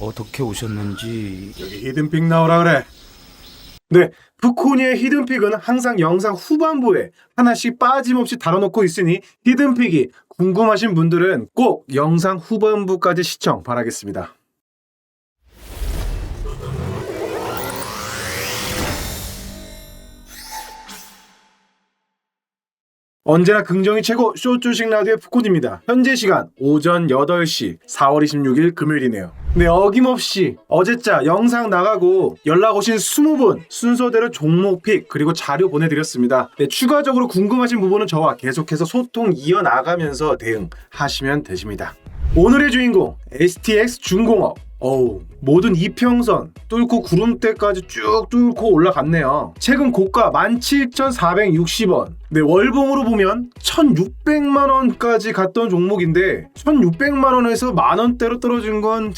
어떻게 오셨는지 히든픽 나오라 그래. 네, 푸코니의 히든픽은 항상 영상 후반부에 하나씩 빠짐없이 다뤄놓고 있으니 히든픽이 궁금하신 분들은 꼭 영상 후반부까지 시청 바라겠습니다. 언제나 긍정이 최고 쇼주식 라디오의 푸콘입니다. 현재 시간 오전 8시 4월 26일 금요일이네요. 네, 어김없이 어제자 영상 나가고 연락 오신 20분 순서대로 종목 픽 그리고 자료 보내드렸습니다. 네, 추가적으로 궁금하신 부분은 저와 계속해서 소통 이어나가면서 대응하시면 되십니다. 오늘의 주인공 STX 중공업 어우 모든 이평선 뚫고 구름대까지 쭉 뚫고 올라갔네요. 최근 고가 17,460원. 네, 월봉으로 보면 1,600만 원까지 갔던 종목인데 1,600만 원에서 만 원대로 떨어진 건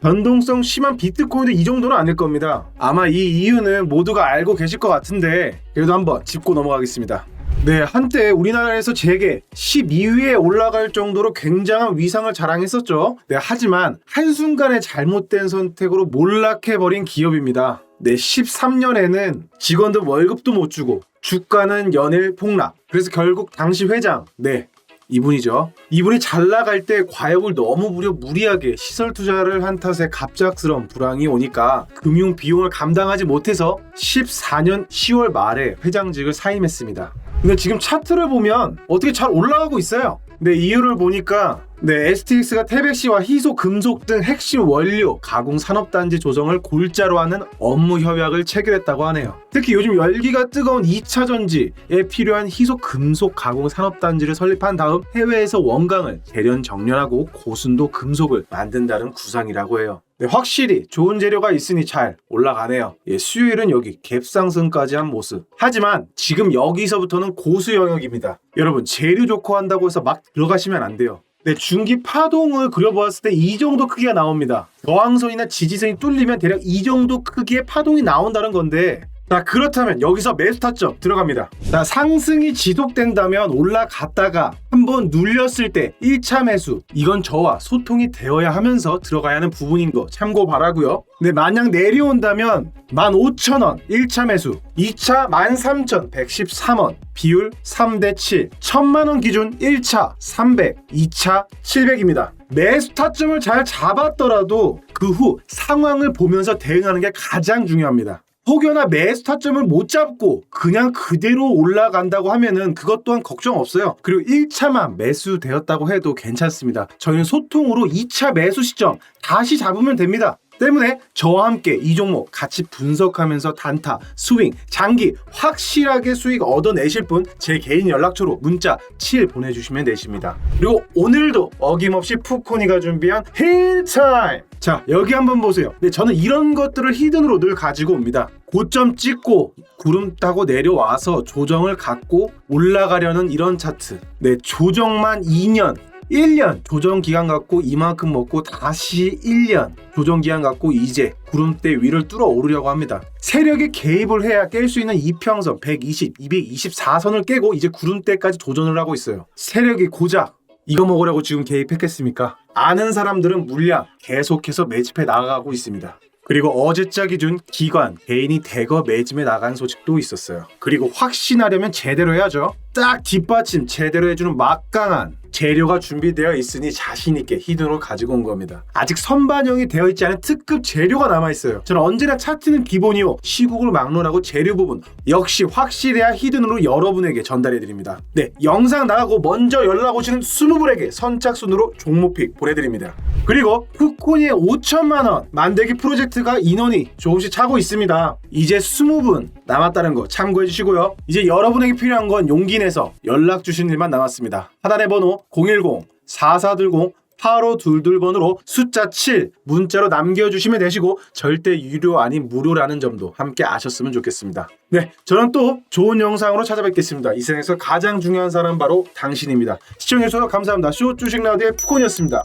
변동성 심한 비트코인도 이 정도는 아닐 겁니다. 아마 이 이유는 모두가 알고 계실 것 같은데 그래도 한번 짚고 넘어가겠습니다. 네, 한때 우리나라에서 재계 12위에 올라갈 정도로 굉장한 위상을 자랑했었죠. 네, 하지만 한순간에 잘못된 선택으로 몰락해버린 기업입니다. 네, 13년에는 직원들 월급도 못 주고 주가는 연일 폭락. 그래서 결국 당시 회장, 네, 이분이죠. 이분이 잘 나갈 때 과욕을 너무 무려 무리하게 시설 투자를 한 탓에 갑작스러운 불황이 오니까 금융 비용을 감당하지 못해서 14년 10월 말에 회장직을 사임했습니다. 근데 지금 차트를 보면 어떻게 잘 올라가고 있어요. 네, 이유를 보니까 네, STX가 태백시와 희소 금속 등 핵심 원료 가공 산업 단지 조정을 골자로 하는 업무 협약을 체결했다고 하네요. 특히 요즘 열기가 뜨거운 2차 전지에 필요한 희소 금속 가공 산업 단지를 설립한 다음 해외에서 원강을 대련 정렬하고 고순도 금속을 만든다는 구상이라고 해요. 네, 확실히 좋은 재료가 있으니 잘 올라가네요. 예, 수요일은 여기 갭 상승까지 한 모습. 하지만 지금 여기서부터는 고수 영역입니다. 여러분 재료 좋고 한다고 해서 막 들어가시면 안 돼요. 네, 중기 파동을 그려보았을 때 이 정도 크기가 나옵니다. 저항선이나 지지선이 뚫리면 대략 이 정도 크기의 파동이 나온다는 건데 자 그렇다면 여기서 매수 타점 들어갑니다. 자 상승이 지속된다면 올라갔다가 한번 눌렸을 때 1차 매수 이건 저와 소통이 되어야 하면서 들어가야 하는 부분인 거 참고 바라고요. 네 만약 내려온다면 15,000원 1차 매수 2차 13,113원 비율 3대 7 1000만원 기준 1차 300 2차 700입니다. 매수 타점을 잘 잡았더라도 그 후 상황을 보면서 대응하는 게 가장 중요합니다. 혹여나 매수 타점을 못 잡고 그냥 그대로 올라간다고 하면은 그것 또한 걱정 없어요. 그리고 1차만 매수되었다고 해도 괜찮습니다. 저희는 소통으로 2차 매수 시점 다시 잡으면 됩니다. 때문에 저와 함께 이 종목 같이 분석하면서 단타, 스윙, 장기 확실하게 수익 얻어내실 분 제 개인 연락처로 문자 7 보내주시면 되십니다. 그리고 오늘도 어김없이 푸코니가 준비한 힐타임! 자 여기 한번 보세요. 네, 저는 이런 것들을 히든으로 늘 가지고 옵니다. 고점 찍고 구름 타고 내려와서 조정을 갖고 올라가려는 이런 차트. 네, 조정만 2년 1년 조정 기간 갖고 이만큼 먹고 다시 1년 조정 기간 갖고 이제 구름대 위를 뚫어 오르려고 합니다. 세력이 개입을 해야 깰 수 있는 이평선 120, 224선을 깨고 이제 구름대까지 도전을 하고 있어요. 세력이 고작 이거 먹으려고 지금 개입했겠습니까? 아는 사람들은 물량 계속해서 매집해 나가고 있습니다. 그리고 어제자 기준 기관, 개인이 대거 매집에 나간 소식도 있었어요. 그리고 확신하려면 제대로 해야죠. 딱 뒷받침 제대로 해주는 막강한 재료가 준비되어 있으니 자신 있게 히든으로 가지고 온 겁니다. 아직 선반영이 되어 있지 않은 특급 재료가 남아 있어요. 저는 언제나 차트는 기본이요. 시국을 막론하고 재료 부분 역시 확실해야 히든으로 여러분에게 전달해 드립니다. 네, 영상 나가고 먼저 연락 오시는 20분에게 선착순으로 종목픽 보내드립니다. 그리고 푸코니의 5천만 원 만들기 프로젝트가 인원이 조금씩 차고 있습니다. 이제 20분 남았다는 거 참고해 주시고요. 이제 여러분에게 필요한 건 용기 내서 연락 주신 일만 남았습니다. 하단의 번호 010-4420 8522번으로 숫자 7 문자로 남겨주시면 되시고 절대 유료 아닌 무료라는 점도 함께 아셨으면 좋겠습니다. 네, 저는 또 좋은 영상으로 찾아뵙겠습니다. 이 세상에서 가장 중요한 사람 바로 당신입니다. 시청해주셔서 감사합니다. 쇼 주식 라디오의 푸콘이었습니다.